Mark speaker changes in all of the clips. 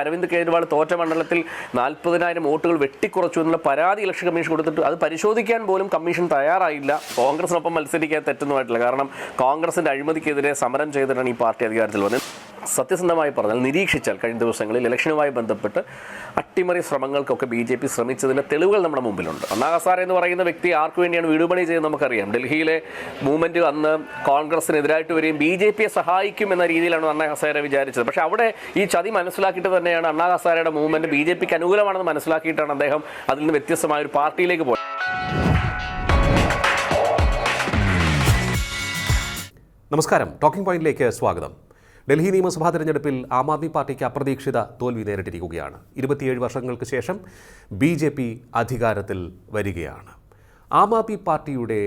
Speaker 1: അരവിന്ദ് കെജ്രിവാൾ തോറ്റ മണ്ഡലത്തിൽ നാൽപ്പതിനായിരം വോട്ടുകൾ വെട്ടിക്കുറച്ചു എന്നുള്ള പരാതി ഇലക്ഷൻ കമ്മീഷൻ കൊടുത്തിട്ട് അത് പരിശോധിക്കാൻ പോലും കമ്മീഷൻ തയ്യാറായില്ല. കോൺഗ്രസിനൊപ്പം മത്സരിക്കാൻ തെറ്റൊന്നുമായിട്ടില്ല കാരണം കോൺഗ്രസിന്റെ അഴിമതിക്കെതിരെ സമരം ചെയ്തിട്ടാണ് ഈ പാർട്ടി അധികാരത്തിൽ വന്നത്. സത്യസന്ധമായി പറഞ്ഞാൽ നിരീക്ഷിച്ചാൽ കഴിഞ്ഞ ദിവസങ്ങളിൽ ഇലക്ഷനുമായി ബന്ധപ്പെട്ട് അട്ടിമറി ശ്രമങ്ങൾക്കൊക്കെ ബി ജെ പി ശ്രമിച്ചതിന്റെ തെളിവുകൾ നമ്മുടെ മുമ്പിലുണ്ട്. അണ്ണാ എന്ന് പറയുന്ന വ്യക്തി ആർക്കു വേണ്ടിയാണ് വീടുപണി ചെയ്തത് നമുക്കറിയാം. ഡൽഹിയിലെ മൂവ്മെന്റ് അന്ന് കോൺഗ്രസിനെതിരായിട്ട് വരികയും ബി ജെ പിയെ സഹായിക്കും എന്ന രീതിയിലാണ് അണ്ണാ ഹസാരെ വിചാരിച്ചത്. പക്ഷേ അവിടെ ഈ ചതി മനസ്സിലാക്കിയിട്ട് തന്നെയാണ് അണ്ണാ ഹസാരയുടെ മൂവ്മെന്റ് ബി ജെ പിക്ക് അനുകൂലമാണെന്ന് മനസ്സിലാക്കിയിട്ടാണ് അദ്ദേഹം അതിൽ നിന്ന് വ്യത്യസ്തമായ ഒരു പാർട്ടിയിലേക്ക് പോയത്.
Speaker 2: നമസ്കാരം. ടോക്കിംഗ് പോയിന്റിലേക്ക് സ്വാഗതം. ഡൽഹി നിയമസഭാ തെരഞ്ഞെടുപ്പിൽ ആം ആദ്മി പാർട്ടിക്ക് അപ്രതീക്ഷിത തോൽവി നേരിട്ടിരിക്കുകയാണ്. ഇരുപത്തിയേഴ് വർഷങ്ങൾക്ക് ശേഷം ബി ജെ പി അധികാരത്തിൽ വരികയാണ്. ആം ആദ്മി പാർട്ടിയുടെ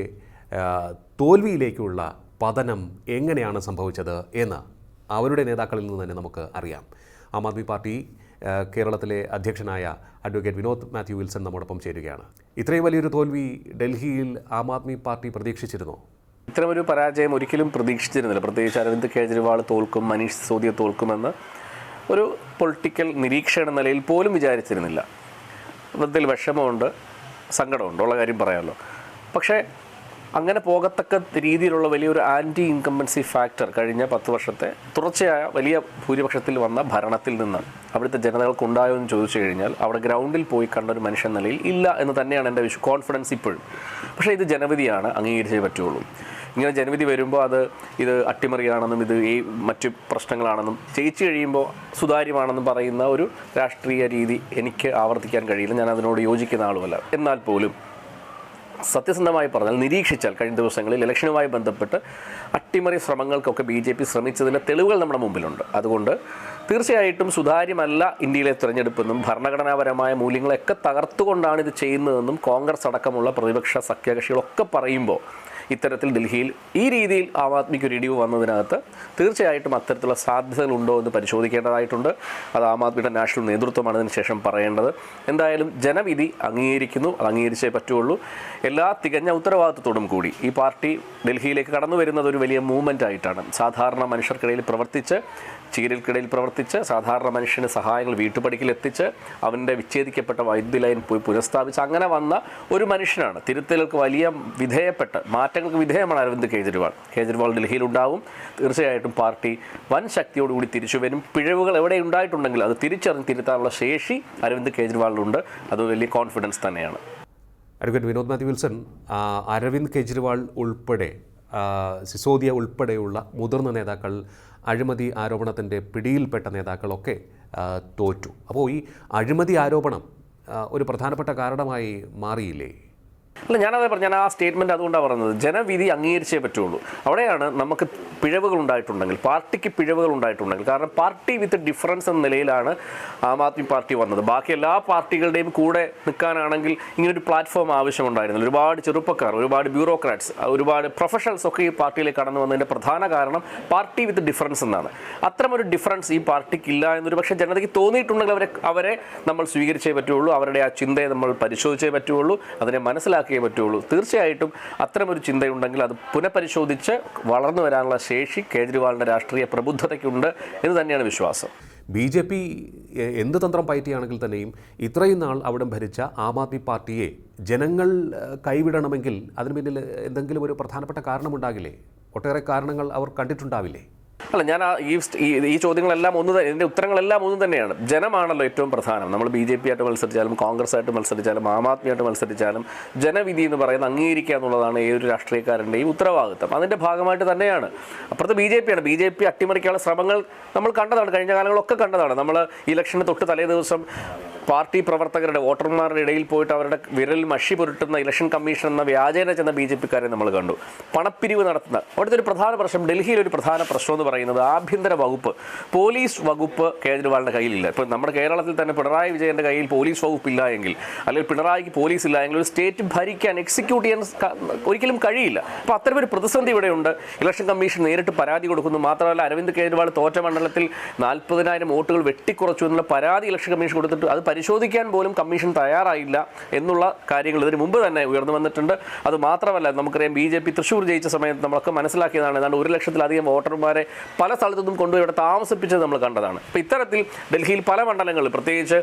Speaker 2: തോൽവിയിലേക്കുള്ള പതനം എങ്ങനെയാണ് സംഭവിച്ചത് എന്ന് അവരുടെ നേതാക്കളിൽ നിന്ന് തന്നെ നമുക്ക് അറിയാം. ആം ആദ്മി പാർട്ടി കേരളത്തിലെ അധ്യക്ഷനായ അഡ്വക്കേറ്റ് വിനോദ് മാത്യു വിൽസൺ നമ്മോടൊപ്പം ചേരുകയാണ്. ഇത്രയും വലിയൊരു തോൽവി ഡൽഹിയിൽ ആം ആദ്മി പാർട്ടി പ്രതീക്ഷിച്ചിരുന്നോ?
Speaker 1: ഇത്തരമൊരു പരാജയം ഒരിക്കലും പ്രതീക്ഷിച്ചിരുന്നില്ല. പ്രത്യേകിച്ച് അരവിന്ദ് കെജ്രിവാൾ തോൽക്കും മനീഷ് സിസോദിയ തോൽക്കുമെന്ന് ഒരു പൊളിറ്റിക്കൽ നിരീക്ഷണ നിലയിൽ പോലും വിചാരിച്ചിരുന്നില്ല. അതിൽ വിഷമമുണ്ട് സങ്കടമുണ്ട് ഉള്ള കാര്യം പറയാമല്ലോ പക്ഷേ അങ്ങനെ പോകത്തക്ക രീതിയിലുള്ള വലിയൊരു ആന്റി ഇൻകംബൻസി ഫാക്ടർ കഴിഞ്ഞ പത്ത് വർഷത്തെ തുടർച്ചയായ വലിയ ഭൂരിപക്ഷത്തിൽ വന്ന ഭരണത്തിൽ നിന്ന് അവിടുത്തെ ജനതകൾക്ക് ഉണ്ടായോ എന്ന് ചോദിച്ചു കഴിഞ്ഞാൽ അവിടെ ഗ്രൗണ്ടിൽ പോയി കണ്ട ഒരു മനുഷ്യൻ നിലയിൽ ഇല്ല എന്ന് തന്നെയാണ് എന്റെ വിശ്വ കോൺഫിഡൻസ് ഇപ്പോഴും. പക്ഷേ ഇത് ജനവിധിയാണ് അംഗീകരിച്ചേ പറ്റുള്ളൂ. ഇങ്ങനെ ജനവിധി വരുമ്പോൾ അത് ഇത് അട്ടിമറിയാണെന്നും ഇത് ഈ മറ്റു പ്രശ്നങ്ങളാണെന്നും ജയിച്ചു കഴിയുമ്പോൾ സുതാര്യമാണെന്നും പറയുന്ന ഒരു രാഷ്ട്രീയ രീതി എനിക്ക് ആവർത്തിക്കാൻ കഴിയില്ല. ഞാൻ അതിനോട് യോജിക്കുന്ന ആളുമല്ല. എന്നാൽ പോലും സത്യസന്ധമായി പറഞ്ഞാൽ നിരീക്ഷിച്ചാൽ കഴിഞ്ഞ ദിവസങ്ങളിൽ ഇലക്ഷനുമായി ബന്ധപ്പെട്ട് അട്ടിമറി ശ്രമങ്ങൾക്കൊക്കെ ബി ജെ പി ശ്രമിച്ചതിന്റെ തെളിവുകൾ നമ്മുടെ മുമ്പിലുണ്ട്. അതുകൊണ്ട് തീർച്ചയായിട്ടും സുതാര്യമല്ല ഇന്ത്യയിലെ തിരഞ്ഞെടുപ്പെന്നും ഭരണഘടനാപരമായ മൂല്യങ്ങളൊക്കെ തകർത്തുകൊണ്ടാണ് ഇത് ചെയ്യുന്നതെന്നും കോൺഗ്രസ് അടക്കമുള്ള പ്രതിപക്ഷ സഖ്യകക്ഷികളൊക്കെ പറയുമ്പോൾ ഇത്തരത്തിൽ ഡൽഹിയിൽ ഈ രീതിയിൽ ആം ആദ്മിക്ക് ഒരു ഇടിവ് വന്നതിനകത്ത് തീർച്ചയായിട്ടും അത്തരത്തിലുള്ള സാധ്യതകളുണ്ടോ എന്ന് പരിശോധിക്കേണ്ടതായിട്ടുണ്ട്. അത് ആം ആദ്മിയുടെ നാഷണൽ നേതൃത്വമാണ് ഇതിന് ശേഷം പറയേണ്ടത്. എന്തായാലും ജനവിധി അംഗീകരിക്കുന്നു. അത് അംഗീകരിച്ചേ പറ്റുള്ളൂ. എല്ലാ തികഞ്ഞ ഉത്തരവാദിത്വത്തോടും കൂടി ഈ പാർട്ടി ഡൽഹിയിലേക്ക് കടന്നു വരുന്നത് ഒരു വലിയ മൂവ്മെന്റ് ആയിട്ടാണ് സാധാരണ മനുഷ്യർക്കിടയിൽ പ്രവർത്തിച്ച് ചീരൽക്കിടയിൽ പ്രവർത്തിച്ച് സാധാരണ മനുഷ്യന് സഹായങ്ങൾ വീട്ടുപടിക്കൽ എത്തിച്ച് അവന്റെ വിച്ഛേദിക്കപ്പെട്ട വൈദ്യുതി ലൈൻ പോയി പുനഃസ്ഥാപിച്ച് അങ്ങനെ വന്ന ഒരു മനുഷ്യനാണ്. തിരുത്തലുകൾക്ക് വലിയ വിധേയപ്പെട്ട് മാറ്റങ്ങൾക്ക് വിധേയമാണ് അരവിന്ദ് കെജ്രിവാൾ. കെജ്രിവാൾ ഡൽഹിയിൽ ഉണ്ടാവും തീർച്ചയായിട്ടും പാർട്ടി വൻ ശക്തിയോടുകൂടി തിരിച്ചു വരും. പിഴവുകൾ എവിടെ ഉണ്ടായിട്ടുണ്ടെങ്കിൽ അത് തിരിച്ചറിഞ്ഞ് തിരുത്താനുള്ള ശേഷി അരവിന്ദ് കെജ്രിവാളിനുണ്ട് അത് വലിയ കോൺഫിഡൻസ് തന്നെയാണ്.
Speaker 2: അഡ്വക്കേറ്റ് വിനോദ് മാത്യു വിൽസൺ അരവിന്ദ് കെജ്രിവാൾ ഉൾപ്പെടെ സിസോദിയ ഉൾപ്പെടെയുള്ള മുതിർന്ന നേതാക്കൾ അഴിമതി ആരോപണത്തിന്റെ പിടിയിൽപ്പെട്ട നേതാക്കളൊക്കെ തോറ്റു. അപ്പോൾ ഈ അഴിമതി ആരോപണം ഒരു പ്രധാനപ്പെട്ട കാരണമായി മാറിയില്ലേ?
Speaker 1: അല്ല ഞാനതേ പറഞ്ഞു ഞാൻ ആ സ്റ്റേറ്റ്മെന്റ് അതുകൊണ്ടാണ് പറയുന്നത് ജനവിധി അംഗീകരിച്ചേ പറ്റുള്ളൂ. അവിടെയാണ് നമുക്ക് പിഴവുകൾ ഉണ്ടായിട്ടുണ്ടെങ്കിൽ പാർട്ടിക്ക് പിഴവുകൾ ഉണ്ടായിട്ടുണ്ടെങ്കിൽ കാരണം പാർട്ടി വിത്ത് ഡിഫറൻസ് എന്ന നിലയിലാണ് ആം ആദ്മി പാർട്ടി വന്നത്. ബാക്കി എല്ലാ പാർട്ടികളുടെയും കൂടെ നിൽക്കാനാണെങ്കിൽ ഇങ്ങനൊരു പ്ലാറ്റ്ഫോം ആവശ്യമുണ്ടായിരുന്നു ഒരുപാട് ചെറുപ്പക്കാർ ഒരുപാട് ബ്യൂറോക്രാറ്റ്സ് ഒരുപാട് പ്രൊഫഷണൽസ് ഒക്കെ ഈ പാർട്ടിയിലേക്ക് കടന്നു വന്നതിന്റെ പ്രധാന കാരണം പാർട്ടി വിത്ത് ഡിഫറൻസ് എന്നാണ്. അത്തരമൊരു ഡിഫറൻസ് ഈ പാർട്ടിക്ക് ഇല്ല എന്നൊരു പക്ഷേ ജനതയ്ക്ക് തോന്നിയിട്ടുണ്ടെങ്കിൽ അവരെ അവരെ നമ്മൾ സ്വീകരിച്ചേ പറ്റുള്ളൂ. അവരുടെ ആ ചിന്തയെ നമ്മൾ പരിശോധിച്ചേ പറ്റുള്ളൂ. അതിനെ മനസ്സിലാക്കിയേ പറ്റുള്ളൂ. തീർച്ചയായിട്ടും അത്തരമൊരു ചിന്തയുണ്ടെങ്കിൽ അത് പുനഃപരിശോധിച്ച് വളർന്നു വരാനുള്ള ശേഷി കേജ്രിവാളിന്റെ രാഷ്ട്രീയ പ്രബുദ്ധതയ്ക്കുണ്ട് എന്ന് തന്നെയാണ് വിശ്വാസം.
Speaker 2: ബി ജെ പി എന്ത് തന്ത്രം പയറ്റിയാണെങ്കിൽ തന്നെയും ഇത്രയും നാൾ അവിടെ ഭരിച്ച ആം ആദ്മി പാർട്ടിയെ ജനങ്ങൾ കൈവിടണമെങ്കിൽ അതിന് പിന്നിൽ എന്തെങ്കിലും ഒരു പ്രധാനപ്പെട്ട കാരണമുണ്ടാകില്ലേ? ഒട്ടേറെ കാരണങ്ങൾ അവർ കണ്ടിട്ടുണ്ടാവില്ലേ?
Speaker 1: അല്ല ഞാൻ ഈ ഈ ചോദ്യങ്ങളെല്ലാം ഒന്ന് ഇതിന്റെ ഉത്തരങ്ങളെല്ലാം ഒന്ന് തന്നെയാണ്. ജനമാണല്ലോ ഏറ്റവും പ്രധാനം. നമ്മൾ ബി ജെ പി ആയിട്ട് മത്സരിച്ചാലും കോൺഗ്രസ് ആയിട്ട് മത്സരിച്ചാലും ആം ആദ്മി ആയിട്ട് മത്സരിച്ചാലും ജനവിധി എന്ന് പറയുന്നത് അംഗീകരിക്കുക എന്നുള്ളതാണ് ഏതൊരു രാഷ്ട്രീയക്കാരന്റെയും ഉത്തരവാദിത്തം. അതിന്റെ ഭാഗമായിട്ട് തന്നെയാണ്. അപ്പുറത്ത് ബി ജെ പിയാണ്. ബി ജെ പി അട്ടിമറിക്കാനുള്ള ശ്രമങ്ങൾ നമ്മൾ കണ്ടതാണ്. കഴിഞ്ഞ കാലങ്ങളൊക്കെ കണ്ടതാണ്. നമ്മൾ ഇലക്ഷന് തൊട്ട് തലേ ദിവസം പാർട്ടി പ്രവർത്തകരുടെ വോട്ടർമാരുടെ ഇടയിൽ പോയിട്ട് അവരുടെ വിരൽ മഷി പുരട്ടുന്ന ഇലക്ഷൻ കമ്മീഷൻ എന്ന വ്യാജേന ചെന്ന ബി ജെ പിക്കാരെ നമ്മൾ കണ്ടു. പണപ്പിരിവ് നടത്തുന്ന അവിടുത്തെ ഒരു പ്രധാന പ്രശ്നം ഡൽഹിയിൽ ഒരു പ്രധാന പ്രശ്നം എന്ന് പറയുന്നത് ആഭ്യന്തര വകുപ്പ് പോലീസ് വകുപ്പ് കേജ്രിവാളിന്റെ കയ്യിലില്ല. ഇപ്പോൾ നമ്മുടെ കേരളത്തിൽ തന്നെ പിണറായി വിജയന്റെ കയ്യിൽ പോലീസ് വകുപ്പ് ഇല്ല എങ്കിൽ അല്ലെങ്കിൽ പിണറായിക്ക് പോലീസ് ഇല്ല എങ്കിൽ ഒരു സ്റ്റേറ്റ് ഭരിക്കാൻ എക്സിക്യൂട്ട് ചെയ്യാൻ ഒരിക്കലും കഴിയില്ല. അപ്പോൾ ഒരു പ്രതിസന്ധി ഇവിടെയുണ്ട്. ഇലക്ഷൻ കമ്മീഷൻ നേരിട്ട് പരാതി കൊടുക്കുന്നു. മാത്രമല്ല അരവിന്ദ് കേജ്രിവാൾ തോറ്റ മണ്ഡലത്തിൽ നാൽപ്പതിനായിരം വോട്ടുകൾ വെട്ടിക്കുറച്ചു എന്നുള്ള പരാതി ഇലക്ഷൻ കമ്മീഷൻ കൊടുത്തിട്ട് അത് പരിശോധിക്കാൻ പോലും കമ്മീഷൻ തയ്യാറായില്ല എന്നുള്ള കാര്യങ്ങൾ ഇതിന് മുമ്പ് തന്നെ ഉയർന്നു വന്നിട്ടുണ്ട്. അത് മാത്രമല്ല നമുക്കറിയാം ബി ജെ പി തൃശ്ശൂർ ജയിച്ച സമയത്ത് നമ്മളൊക്കെ മനസ്സിലാക്കിയതാണ് ഏതാണ്ട് ഒരു ലക്ഷത്തിലധികം വോട്ടർമാരെ പല സ്ഥലത്തു നിന്നും കൊണ്ടുപോയി ഇവിടെ താമസിപ്പിച്ചത് നമ്മൾ കണ്ടതാണ്. അപ്പോൾ ഇത്തരത്തിൽ ഡൽഹിയിൽ പല മണ്ഡലങ്ങളിൽ പ്രത്യേകിച്ച്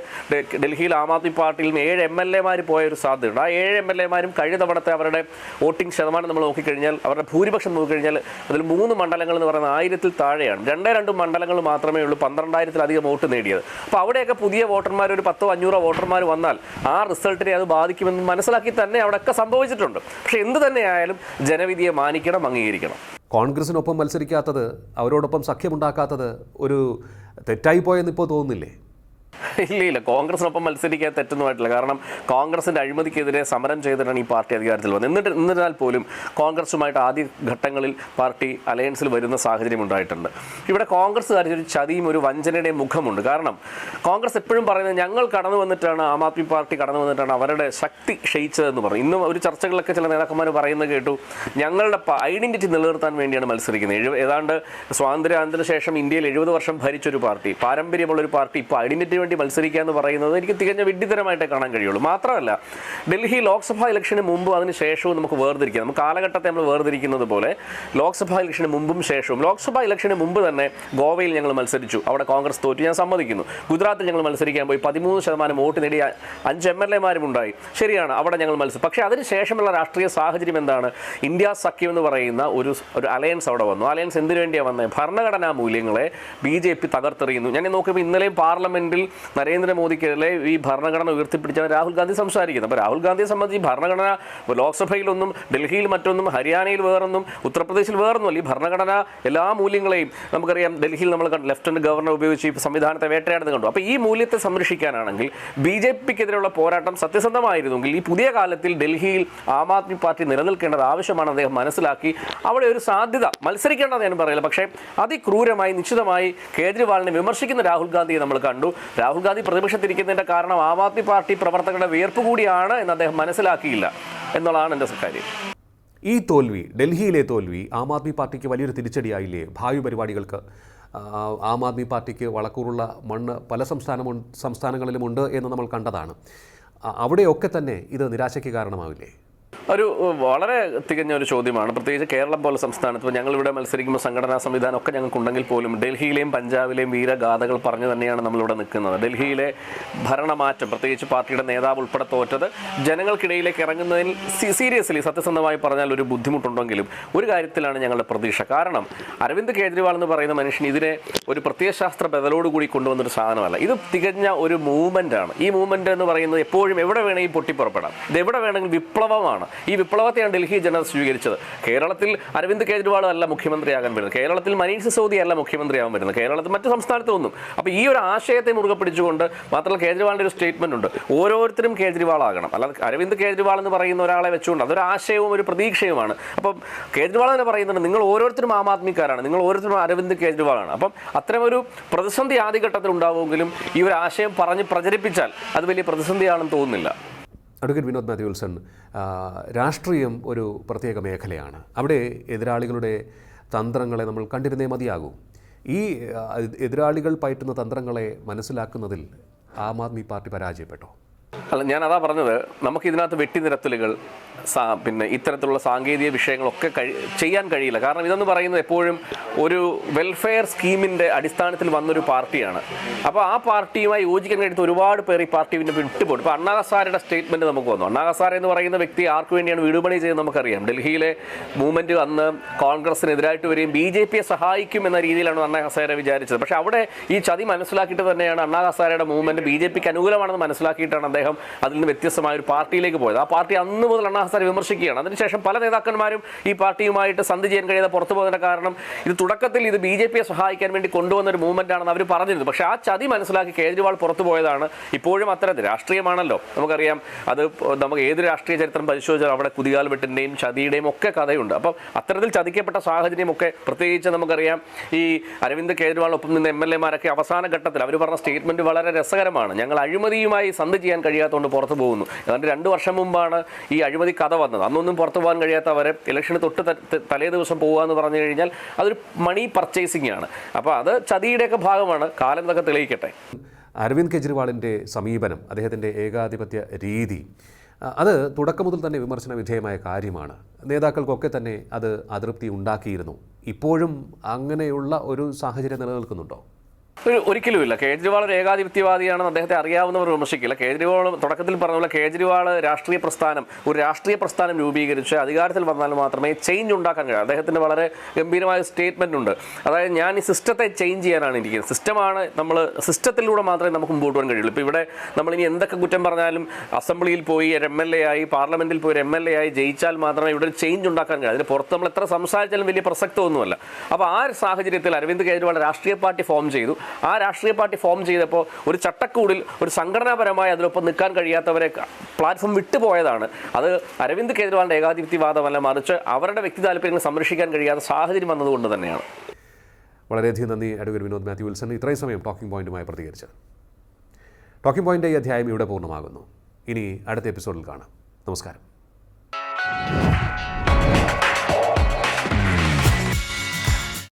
Speaker 1: ഡൽഹിയിൽ ആം ആദ്മി പാർട്ടിയിൽ നിന്ന് ഏഴ് എം എൽ എമാർ പോയ ഒരു സാധ്യതയുണ്ട്. ആ ഏഴ് എം എൽ എമാരും കഴിഞ്ഞ തവണത്തെ അവരുടെ വോട്ടിംഗ് ശതമാനം നമ്മൾ നോക്കിക്കഴിഞ്ഞാൽ അവരുടെ ഭൂരിപക്ഷം നോക്കിക്കഴിഞ്ഞാൽ അതിൽ മൂന്ന് മണ്ഡലങ്ങൾ എന്ന് പറയുന്നത് ആയിരത്തിൽ താഴെയാണ്. രണ്ടേ രണ്ട് മണ്ഡലങ്ങൾ മാത്രമേ ഉള്ളൂ പന്ത്രണ്ടായിരത്തിലധികം വോട്ട് നേടിയത്. അപ്പോൾ അവിടെയൊക്കെ പുതിയ വോട്ടർമാർ ഒരു പത്തോ അഞ്ഞൂറോ വോട്ടർമാർ വന്നാൽ ആ റിസൾട്ടിനെ അത് ബാധിക്കുമെന്ന് മനസ്സിലാക്കി തന്നെ അവിടെയൊക്കെ സംഭവിച്ചിട്ടുണ്ട്. പക്ഷെ എന്ത് തന്നെയായാലും ജനവിധിയെ മാനിക്കണം അംഗീകരിക്കണം.
Speaker 2: കോൺഗ്രസിനൊപ്പം മത്സരിക്കാത്തത് അവരോടൊപ്പം സഖ്യമുണ്ടാക്കാത്തത് ഒരു തെറ്റായി പോയെന്ന് ഇപ്പോൾ തോന്നുന്നില്ലേ?
Speaker 1: ഇല്ല ഇല്ല കോൺഗ്രസിനൊപ്പം മത്സരിക്കാൻ തെറ്റുന്നതായിട്ടില്ല. കാരണം കോൺഗ്രസിന്റെ അഴിമതിക്കെതിരെ സമരം ചെയ്തിട്ടാണ് ഈ പാർട്ടി അധികാരത്തിൽ വന്നത്. എന്നിട്ട് എന്നിരുന്നാൽ പോലും കോൺഗ്രസുമായിട്ട് ആദ്യ ഘട്ടങ്ങളിൽ പാർട്ടി അലയൻസിൽ വരുന്ന സാഹചര്യം ഉണ്ടായിട്ടുണ്ട്. ഇവിടെ കോൺഗ്രസ്സുകാർ ഒരു ചതിയും ഒരു വഞ്ചനയുടെ മുഖമുണ്ട്. കാരണം കോൺഗ്രസ് എപ്പോഴും പറയുന്നത് ഞങ്ങൾ കടന്നു വന്നിട്ടാണ് ആം ആദ്മി പാർട്ടി കടന്നു വന്നിട്ടാണ് അവരുടെ ശക്തി ക്ഷയിച്ചതെന്ന് പറഞ്ഞു. ഇന്നും ഒരു ചർച്ചകളിലൊക്കെ ചില നേതാക്കന്മാർ പറയുന്നത് കേട്ടു ഞങ്ങളുടെ ഐഡന്റിറ്റി നിലനിർത്താൻ വേണ്ടിയാണ് മത്സരിക്കുന്നത്. എഴു ഏതാണ്ട് സ്വാതന്ത്ര്യാനന്തര ശേഷം ഇന്ത്യയിൽ എഴുപത് വർഷം ഭരിച്ചൊരു പാർട്ടി പാരമ്പര്യമുള്ള ഒരു പാർട്ടി ഇപ്പോൾ ഐഡന്റിറ്റി വേണ്ടി മത്സരിക്കുക എന്ന് പറയുന്നത് എനിക്ക് തികഞ്ഞ വിഡ്ഢിതരമായിട്ടേ കാണാൻ കഴിയുള്ളൂ. മാത്രമല്ല ഡൽഹി ലോക്സഭാ ഇലക്ഷന് മുമ്പും അതിന് ശേഷവും നമുക്ക് വേർതിരിക്കാം. നമുക്ക് കാലഘട്ടത്തെ നമ്മൾ വേർതിരിക്കുന്നത് പോലെ ലോക്സഭാ ഇലക്ഷന് മുമ്പും ശേഷവും. ലോക്സഭാ ഇലക്ഷന് മുമ്പ് തന്നെ ഗോവയിൽ ഞങ്ങൾ മത്സരിച്ചു. അവിടെ കോൺഗ്രസ് തോറ്റു. ഞാൻ സമ്മതിക്കുന്നു. ഗുജറാത്തിൽ ഞങ്ങൾ മത്സരിക്കാൻ പോയി പതിമൂന്ന് ശതമാനം വോട്ട് നേടിയ അഞ്ച് എം എൽ എമാരും ഉണ്ടായി. ശരിയാണ് അവിടെ ഞങ്ങൾ മത്സരം പക്ഷേ അതിനുശേഷമുള്ള രാഷ്ട്രീയ സാഹചര്യം എന്താണ്? ഇന്ത്യ സഖ്യം എന്ന് പറയുന്ന ഒരു ഒരു അലയൻസ് അവിടെ വന്നു. അലയൻസ് എന്തിനു വേണ്ടിയാണ് വന്നത് ഭരണഘടനാ മൂല്യങ്ങളെ ബി ജെ പി തകർത്തെറിയുന്നു. ഞാൻ നോക്കുമ്പോൾ ഇന്നലെയും പാർലമെന്റിൽ നരേന്ദ്രമോദിക്കെതിരെ ഈ ഭരണഘടന ഉയർത്തിപ്പിടിച്ചാണ് രാഹുൽ ഗാന്ധി സംസാരിക്കുന്നത്? അപ്പോൾ രാഹുൽ ഗാന്ധിയെ സംബന്ധിച്ച് ഈ ഭരണഘടന ലോക്സഭയിലൊന്നും ഡൽഹിയിൽ മറ്റൊന്നും ഹരിയാനയിൽ വേറൊന്നും ഉത്തർപ്രദേശിൽ വേറൊന്നുമല്ല. ഈ ഭരണഘടന എല്ലാ മൂല്യങ്ങളെയും നമുക്കറിയാം ഡൽഹിയിൽ നമ്മൾ ലെഫ്റ്റനന്റ് ഗവർണർ ഉപയോഗിച്ച് ഈ സംവിധാനത്തെ വേട്ടയാടുന്നത് കണ്ടു. അപ്പോൾ ഈ മൂല്യത്തെ സംരക്ഷിക്കാനാണെങ്കിൽ ബി ജെ പിക്കെതിരെയുള്ള പോരാട്ടം സത്യസന്ധമായിരുന്നെങ്കിൽ ഈ പുതിയ കാലത്തിൽ ഡൽഹിയിൽ ആം ആദ്മി പാർട്ടി നിലനിൽക്കേണ്ടത് ആവശ്യമാണെന്ന് അദ്ദേഹം മനസ്സിലാക്കി അവിടെ ഒരു സാധ്യത മത്സരിക്കേണ്ടത് ഞാൻ പറയില്ല. പക്ഷേ അതിക്രൂരമായി നിശ്ചിതമായി കേജ്രിവാളിനെ വിമർശിക്കുന്ന രാഹുൽ ഗാന്ധിയെ നമ്മൾ കണ്ടു. രാഹുൽ ഗാന്ധി പ്രതിപക്ഷത്തിരിക്കുന്നതിന്റെ കാരണം ആം ആദ്മി പാർട്ടി പ്രവർത്തകരുടെ വിയർപ്പ് കൂടിയാണ് എന്ന് അദ്ദേഹം മനസ്സിലാക്കിയില്ല. എന്നുള്ളതാണ് എന്റെ കാര്യം
Speaker 2: ഈ തോൽവി ഡൽഹിയിലെ തോൽവി ആം ആദ്മി പാർട്ടിക്ക് വലിയൊരു തിരിച്ചടിയായില്ലേ? ഭാവി പരിപാടികൾക്ക്. ആം ആദ്മി പാർട്ടിക്ക് വളക്കൂറുള്ള മണ്ണ് പല സംസ്ഥാനം സംസ്ഥാനങ്ങളിലുമുണ്ട് എന്ന് നമ്മൾ കണ്ടതാണ്. അവിടെയൊക്കെ തന്നെ ഇത് നിരാശയ്ക്ക് കാരണമാവില്ലേ?
Speaker 1: ഒരു വളരെ തികഞ്ഞ ഒരു ചോദ്യമാണ്. പ്രത്യേകിച്ച് കേരളം പോലെ സംസ്ഥാനത്ത് ഇപ്പോൾ ഞങ്ങളിവിടെ മത്സരിക്കുമ്പോൾ സംഘടനാ സംവിധാനം ഒക്കെ ഞങ്ങൾക്കുണ്ടെങ്കിൽ പോലും ഡൽഹിയിലെയും പഞ്ചാബിലെയും വീരഗാഥകൾ പറഞ്ഞു തന്നെയാണ് നമ്മളിവിടെ നിൽക്കുന്നത്. ഡൽഹിയിലെ ഭരണമാറ്റം പ്രത്യേകിച്ച് പാർട്ടിയുടെ നേതാവ് ഉൾപ്പെടെ തോറ്റത് ജനങ്ങൾക്കിടയിലേക്ക് ഇറങ്ങുന്നതിൽ സീരിയസ്ലി സത്യസന്ധമായി പറഞ്ഞാൽ ഒരു ബുദ്ധിമുട്ടുണ്ടെങ്കിലും ഒരു കാര്യത്തിലാണ് ഞങ്ങളുടെ പ്രതീക്ഷ. കാരണം അരവിന്ദ് കേജ്രിവാൾ എന്ന് പറയുന്ന മനുഷ്യൻ ഇതിനെ ഒരു പ്രത്യയശാസ്ത്ര ബദലോടുകൂടി കൊണ്ടുവന്നൊരു സാധനമല്ല. ഇത് തികഞ്ഞ ഒരു മൂവ്മെന്റ് ആണ്. ഈ മൂവ്മെന്റ് എന്ന് പറയുന്നത് എപ്പോഴും എവിടെ വേണമെങ്കിൽ പൊട്ടിപ്പുറപ്പെടാം. ഇത് എവിടെ വേണമെങ്കിലും വിപ്ലവമാണ്. ഈ വിപ്ലവത്തെയാണ് ഡൽഹി ജനത സ്വീകരിച്ചത്. കേരളത്തിൽ അരവിന്ദ് കേജ്രിവാൾ അല്ല മുഖ്യമന്ത്രിയാകാൻ വരുന്നത്. കേരളത്തിൽ മനീഷ് സിസോദി അല്ല മുഖ്യമന്ത്രിയാകാൻ വരുന്നത്. കേരളത്തിൽ മറ്റ് സംസ്ഥാനത്തൊന്നും അപ്പോൾ ഈ ഒരു ആശയത്തെ മുറുകെ പിടിച്ചുകൊണ്ട് മാത്രമല്ല കേജ്രിവാളിന്റെ ഒരു സ്റ്റേറ്റ്മെന്റ് ഉണ്ട്. ഓരോരുത്തരും കേജ്രിവാൾ ആകണം. അല്ലാതെ അരവിന്ദ് കേജ്രിവാൾ എന്ന് പറയുന്ന ഒരാളെ വെച്ചുകൊണ്ട് അതൊരു ആശയവും ഒരു പ്രതീക്ഷയുമാണ്. അപ്പം കേജ്രിവാൾ തന്നെ പറയുന്നുണ്ട് നിങ്ങൾ ഓരോരുത്തരും ആം ആദ്മിക്കാരാണ്. നിങ്ങൾ ഓരോരുത്തരും അരവിന്ദ് കേജ്രിവാളാണ്. അപ്പം അത്തരമൊരു പ്രതിസന്ധി ആദ്യഘട്ടത്തിൽ ഉണ്ടാവുമെങ്കിലും ഈ ഒരു ആശയം പറഞ്ഞ് പ്രചരിപ്പിച്ചാൽ അത് വലിയ പ്രതിസന്ധിയാണെന്ന് തോന്നുന്നില്ല.
Speaker 2: അഡ്വക്കേറ്റ് വിനോദ് മാത്യു വിൽസൺ രാഷ്ട്രീയം ഒരു പ്രത്യേക മേഖലയാണ്. അവിടെ എതിരാളികളുടെ തന്ത്രങ്ങളെ നമ്മൾ കണ്ടിരുന്നേ മതിയാകൂ. ഈ എതിരാളികൾ പയറ്റുന്ന തന്ത്രങ്ങളെ മനസ്സിലാക്കുന്നതിൽ ആം ആദ്മി പാർട്ടി പരാജയപ്പെട്ടോ?
Speaker 1: അല്ല ഞാൻ അതാ പറഞ്ഞത് നമുക്ക് ഇതിനകത്ത് വെട്ടിനിരത്തലുകൾ സാ പിന്നെ ഇത്തരത്തിലുള്ള സാങ്കേതിക വിഷയങ്ങളൊക്കെ കഴി ചെയ്യാൻ കഴിയില്ല. കാരണം ഇതെന്ന് പറയുന്നത് എപ്പോഴും ഒരു വെൽഫെയർ സ്കീമിന്റെ അടിസ്ഥാനത്തിൽ വന്നൊരു പാർട്ടിയാണ്. അപ്പോൾ ആ പാർട്ടിയുമായി യോജിക്കാൻ കഴിയുന്ന ഒരുപാട് പേർ ഈ പാർട്ടി പിന്നെ വിട്ടുപോയി ഇപ്പോൾ അണ്ണാഹസാരയുടെ സ്റ്റേറ്റ്മെന്റ് നമുക്ക് വന്നു. അണ്ണാഹസാര എന്ന് പറയുന്ന വ്യക്തി ആർക്ക് വേണ്ടിയാണ് വീടുപണി ചെയ്യുന്നത് നമുക്കറിയാം. ഡൽഹിയിലെ മൂവ്മെന്റ് അന്ന് കോൺഗ്രസിനെതിരായിട്ട് വരികയും ബി ജെ പിയെ സഹായിക്കും എന്ന രീതിയിലാണ് അണ്ണാഹസാര വിചാരിച്ചത്. പക്ഷേ അവിടെ ഈ ചതി മനസ്സിലാക്കിയിട്ട് തന്നെയാണ് അണ്ണാഹസാരയുടെ മൂവ്മെന്റ് ബി ജെ പിക്ക് അനുകൂലമാണെന്ന് മനസ്സിലാക്കിയിട്ടാണ് അദ്ദേഹം അതിൽ നിന്ന് വ്യത്യസ്തമായ ഒരു പാർട്ടിയിലേക്ക് പോയത്. ആ പാർട്ടി അന്ന് മുതൽ അണ്ണാ ഹസാരെ വിമർശിക്കുകയാണ്. അതിനുശേഷം പല നേതാക്കന്മാരും ഈ പാർട്ടിയുമായിട്ട് സന്ധി ചെയ്യാൻ കഴിയാതെ പുറത്തു പോകുന്ന കാരണം ഇത് തുടക്കത്തിൽ ഇത് ബി ജെ പിയെ സഹായിക്കാൻ വേണ്ടി കൊണ്ടുവന്ന ഒരു മൂവ്മെന്റ് ആണെന്ന് അവർ പറഞ്ഞിരുന്നു. പക്ഷേ ആ ചതി മനസ്സിലാക്കി കേജ്രിവാൾ പുറത്തു പോയതാണ് ഇപ്പോഴും അത്തരത്തിൽ. രാഷ്ട്രീയമാണല്ലോ. നമുക്കറിയാം അത് നമുക്ക് ഏത് രാഷ്ട്രീയ ചരിത്രം പരിശോധിച്ചാൽ അവിടെ കുതികാൽ വെട്ടിന്റെയും ചതിയുടെയും ഒക്കെ കഥയുണ്ട്. അപ്പം അത്തരത്തിൽ ചതിക്കപ്പെട്ട സാഹചര്യമൊക്കെ പ്രത്യേകിച്ച് നമുക്കറിയാം ഈ അരവിന്ദ് കേജ്രിവാളിനൊപ്പം നിന്ന് എം എൽ എമാരൊക്കെ അവസാന ഘട്ടത്തിൽ അവർ പറഞ്ഞ സ്റ്റേറ്റ്മെന്റ് വളരെ രസകരമാണ്. ഞങ്ങൾ അഴിമതിയുമായി സന്ധി ചെയ്യാൻ കഴിയാത്തതുകൊണ്ട് പുറത്തു പോകുന്നു. ഏതാണ്ട് രണ്ട് വർഷം മുമ്പാണ് ഈ അഴിമതി കഥ വന്നത്. അന്നൊന്നും പുറത്തു പോകാൻ കഴിയാത്തവരെ ഇലക്ഷന് തൊട്ട് തലേ ദിവസം പോകുക എന്ന് പറഞ്ഞു കഴിഞ്ഞാൽ അതൊരു മണി പർച്ചേസിംഗ് ആണ്. അപ്പോൾ അത് ചതിയുടെയൊക്കെ ഭാഗമാണ്. കാലം ഇതൊക്കെ തെളിയിക്കട്ടെ.
Speaker 2: അരവിന്ദ് കെജ്രിവാളിന്റെ സമീപനം അദ്ദേഹത്തിന്റെ ഏകാധിപത്യ രീതി അത് തുടക്കം മുതൽ തന്നെ വിമർശന വിധേയമായ കാര്യമാണ്. നേതാക്കൾക്കൊക്കെ തന്നെ അത് അതൃപ്തി ഉണ്ടാക്കിയിരുന്നു. ഇപ്പോഴും അങ്ങനെയുള്ള ഒരു സാഹചര്യം നിലനിൽക്കുന്നുണ്ടോ?
Speaker 1: ഒരിക്കലുമില്ല. കേജ്രിവാൾ ഒരു ഏകാധിപത്യവാദിയാണെന്ന് അദ്ദേഹത്തെ അറിയാവുന്നവർ വിമർശിക്കില്ല. കേജ്രിവാൾ തുടക്കത്തിൽ പറഞ്ഞ പോലെ കേജ്രിവാൾ രാഷ്ട്രീയ പ്രസ്ഥാനം ഒരു രാഷ്ട്രീയ പ്രസ്ഥാനം രൂപീകരിച്ച് അധികാരത്തിൽ വന്നാൽ മാത്രമേ ചേഞ്ച് ഉണ്ടാക്കാൻ കഴിയൂ. അദ്ദേഹത്തിന് വളരെ ഗംഭീരമായ സ്റ്റേറ്റ്മെന്റ് ഉണ്ട്. അതായത് ഞാൻ ഈ സിസ്റ്റത്തെ ചേഞ്ച് ചെയ്യാനാണ് ഇരിക്കുന്നത്. സിസ്റ്റമാണ് നമ്മൾ സിസ്റ്റത്തിലൂടെ മാത്രമേ നമുക്ക് മുമ്പോട്ട് പോകാൻ കഴിയുള്ളൂ. ഇപ്പോൾ ഇവിടെ നമ്മൾ ഇനി എന്തൊക്കെ കുറ്റം പറഞ്ഞാലും അസംബ്ലിയിൽ പോയി ഒരു എം എൽ എ ആയി പാർലമെന്റിൽ പോയി ഒരു എം എൽ എ ആയി ജയിച്ചാൽ മാത്രമേ ഇവിടെ ഒരു ചേഞ്ച് ഉണ്ടാക്കാൻ കഴിയൂ. അതിന് പുറത്ത് നമ്മൾ എത്ര സംസാരിച്ചാലും വലിയ പ്രസക്തമൊന്നുമല്ല. അപ്പോൾ ആ ഒരു സാഹചര്യത്തിൽ അരവിന്ദ് കേജ്രിവാൾ രാഷ്ട്രീയ പാർട്ടി ഫോം ചെയ്തു. ആ രാഷ്ട്രീയ പാർട്ടി ഫോം ചെയ്തപ്പോൾ ഒരു ചട്ടക്കൂടിൽ ഒരു സംഘടനാപരമായി അതിനൊപ്പം നിൽക്കാൻ കഴിയാത്തവരെ പ്ലാറ്റ്ഫോം വിട്ടുപോയതാണ്. അത് അരവിന്ദ് കെജ്രിവാളിന്റെ ഏകാധിപത്യവാദമല്ല മറിച്ച് അവരുടെ വ്യക്തി താല്പര്യങ്ങൾ സംരക്ഷിക്കാൻ കഴിയാത്ത സാഹചര്യം വന്നതുകൊണ്ട് തന്നെയാണ്.
Speaker 2: വളരെയധികം നന്ദി അഡ്വക്കേറ്റ് വിനോദ് മാത്യു വിൽസൺ. ഇത്രയും സമയം ടോക്കിംഗ് പോയിന്റുമായി പ്രതികരിച്ചത് ടോക്കിംഗ് പോയിന്റ് ഈ അധ്യായം ഇവിടെ പൂർണമാകുന്നു. ഇനി അടുത്ത എപ്പിസോഡിൽ കാണാം. നമസ്കാരം.